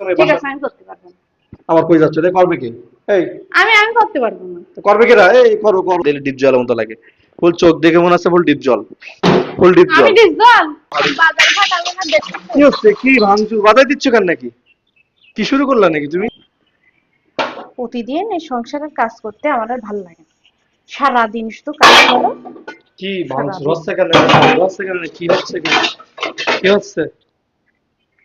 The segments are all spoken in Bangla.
তোমার ঠিক আছে আমি করতে পারব আমার কই যাচ্ছে? করবে কি? এই। আমি আমি করতে পারব না। করবে কিরা এই করো করো। দিলে ডিপ জলের মতো লাগে। ফুল চোখ দেখে মনে হচ্ছে ফুল ডিপ জল। ফুল ডিপ জল। আমি ডিজল বাজার ঘাট না কি হচ্ছে? কি ভাঙচুর? বাধাই দিচ্ছ কেন নাকি? কি শুরু করলা নাকি তুমি? প্রতিদিন এই সংসারের কাজ করতে আমার আর ভালো লাগে না। সারাদিন শুধু কাজ করো। কি ভাঙচুর? হচ্ছে কেন হচ্ছে কেন? কি হচ্ছে কি? কি হচ্ছে?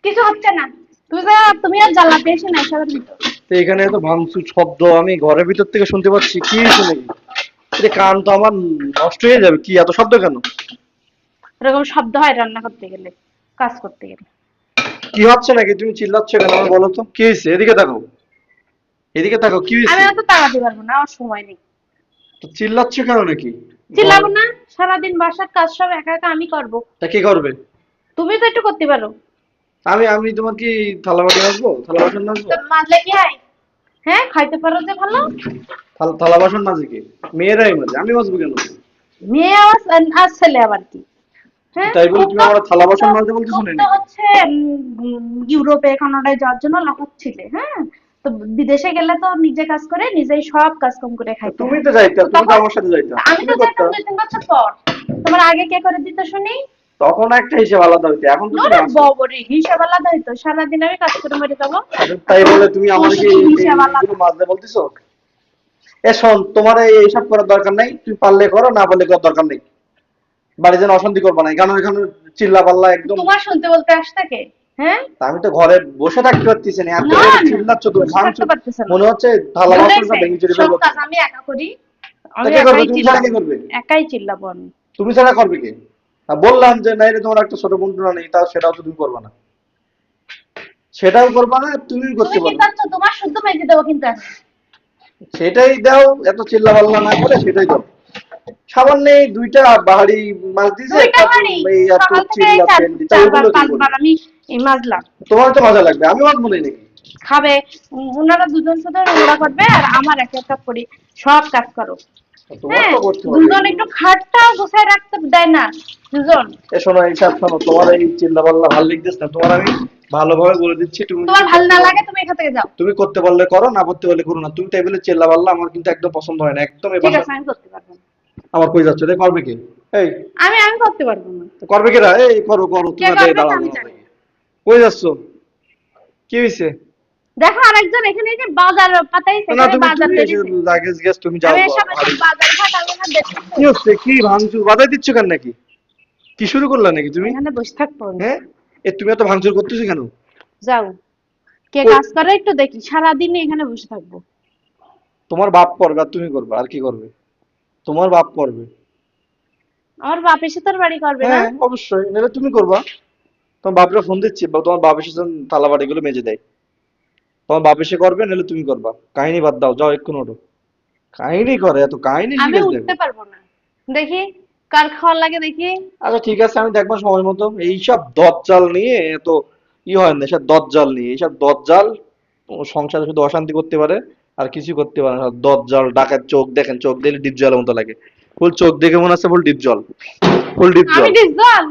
কিছু হচ্ছে না। তুমি তো তুমি আর জ্বালাতে এসে না সবার ভিতর। তো এখানে তো ভাঙচুর শব্দ আমি ঘরের ভিতর থেকে শুনতে পাচ্ছি কি নাকি এটা কান তো আমার নষ্ট হয়ে যাবে কি এত শব্দ কেন? এরকম শব্দ হয় রান্না করতে গেলে কাজ করতে গেলে। কি হচ্ছে নাকি? তুমি চিল্লাচ্ছ কেন আমার বলো তো? কি হয়েছে? এদিকে দেখো। এদিকে দেখো কি আমি হয়েছে অত তাড়াতে পারব না আমার সময় নেই। তো চিল্লাচ্ছ কেন নাকি? চিল্লাবো না সারাদিন বাসার কাজ সব একা একা আমি করব। তা কি করবে? তুমি তো একটু করতে পারো। আমি আমি তোমার কি থালা বাটি আসব থালা বাসন আসব মাজলে কি হয়? হ্যাঁ খাইতে পারো যে ভালো। থালা- বাসন মাঝে কি? মেয়েরাই মাঝে আমি মাঝবো কেন? মেয়ে আবার আর ছেলে আবার কি? হ্যাঁ তাই বলে তুমি আমার থালা বাসন ও তো- মাজতে বলতেছো ও হচ্ছে ইউরোপে কানাডায় যাওয়ার জন্য লাফাচ্ছিলে হ্যাঁ? তো বিদেশে গেলে তো নিজে কাজ করে নিজেই সব কাজ কম করে খাইতে তুমি তো যাইতা তুমি তো আমার সাথে যাইতা। আমি তো যাইতাম দুই তিন বছর পর। তোমার আগে কে করে দিত শুনি? তখন একটা হিসেব আলাদা হইতো এখন তো। ববরে হিসাব আলাদা হইতো সারাদিন আমি কাজ করে মরে যাব। তাই বলে তুমি আমাকে হিসাব আলাদা। মাঝে বলতেছো? এ শোন তোমার এই এইসব করার দরকার নাই তুমি পারলে করো না পারলে করার দরকার নেই। বাড়ি যেন অশান্তি করবা না এখানে এখানে চিল্লা পাল্লা একদম তোমার শুনতে বলতে আসতে কে হ্যাঁ? আমি তো ঘরে বসে থাকতে পারতেছি না এত চিল্লাচ্ছ তুমি ভাঙছো মনে হচ্ছে থালা বাসনটা ভেঙে চুরি কাজ আমি একা করি আমি করবে? একাই চিল্লাবো। একাই চিল্লাবো আমি। তুমি ছাড়া করবে কে? বললাম যে নাই রে তোমার একটা ছোট বন্ধুরা নেই তাও সেটাও তো তুমি করবে না। সেটাও করবে না তুমি করতে পারবে তোমার শুদ্ধ দেবো কিন্তু সেটাই দাও এত চিল্লা পাল্লা না করে সেটাই দাও। সামান্য দুইটা বাহারি মাছ দিছে এই এত চিল্লা দিতে? আমি মাজলাম। তোমার তো মজা লাগবে আমি মাছ মনে নাকি খাবে ওনারা দুজন শুধু ওরা করবে আর আমার এক একটা করি সব কাজ করো। হ্যাঁ তো করতে হবে। দুজন একটু খাটটাও গোছায় রাখতে দেয় না দুজন। এ শোনো এইসব শোনো তোমার এই চিল্লা পাল্লা ভালো লাগতেছে না? তোমার আমি ভালোভাবে বলে দিচ্ছি তুমি তোমার ভালো না লাগে তুমি এখান থেকে যাও। তুমি করতে পারলে করো না করতে পারলে করো না। তুমি তাই বলে চিল্লা আমার কিন্তু একদম পছন্দ হয় না একদম ঠিক আছে আমি করতে পারব আমার কই যাচ্ছে রে করবে কি? এই আমি আমি করতে পারব না। করবে কিরা? এই করো করো কে দাঁড়াও। কই যাচ্ছ? কি হইছে? দেখো আরেকজন এখানে যে বাজার পাতাই সেখানে বাজার লাগেজ গ্যাস তুমি যাও আমি বাড়ি। বাজার ঘাট কি হচ্ছে? কি ভাঙচুর? বাধাই দিচ্ছ কেন নাকি? কি শুরু করলা নাকি তুমি? এখানে বসে থাকব। হ্যাঁ? এ তুমি এত ভাঙচুর করতেছো কেন? যাও। কে কাজ করে একটু দেখি সারাদিন এখানে বসে থাকব। তোমার বাপ করবে আর তুমি করবে আর কি করবে? তোমার বাপ করবে আমার বাপ এসে তোর বাড়ি করবে না? হ্যাঁ অবশ্যই নাহলে তুমি করবা। তোমার বাপরে ফোন দিচ্ছি তোমার বাপ এসে থালা বাটিগুলো মেজে দেয়। তোমার বাপ এসে করবে নাহলে তুমি করবা। কাহিনী বাদ দাও যাও এক্ষুন ওঠো। কাহিনী করে এত কাহিনী আমি উঠতে পারব না। দেখি কার খাওয়ার লাগে দেখি। আচ্ছা ঠিক আছে আমি দেখব সময় মতো। এইসব দজ্জাল নিয়ে এত ই হয় না এসব দজ্জাল নিয়ে। এইসব দজ্জাল সংসারে শুধু অশান্তি করতে পারে আর কিছু করতে পারে না। দজ্জাল ডাকাত চোখ দেখেন চোখ দিলে ডিপ জলের মতো লাগে। ফুল চোখ দেখে মনে হচ্ছে ফুল ডিপ জল ফুল ডিপ আমি জল ডিজল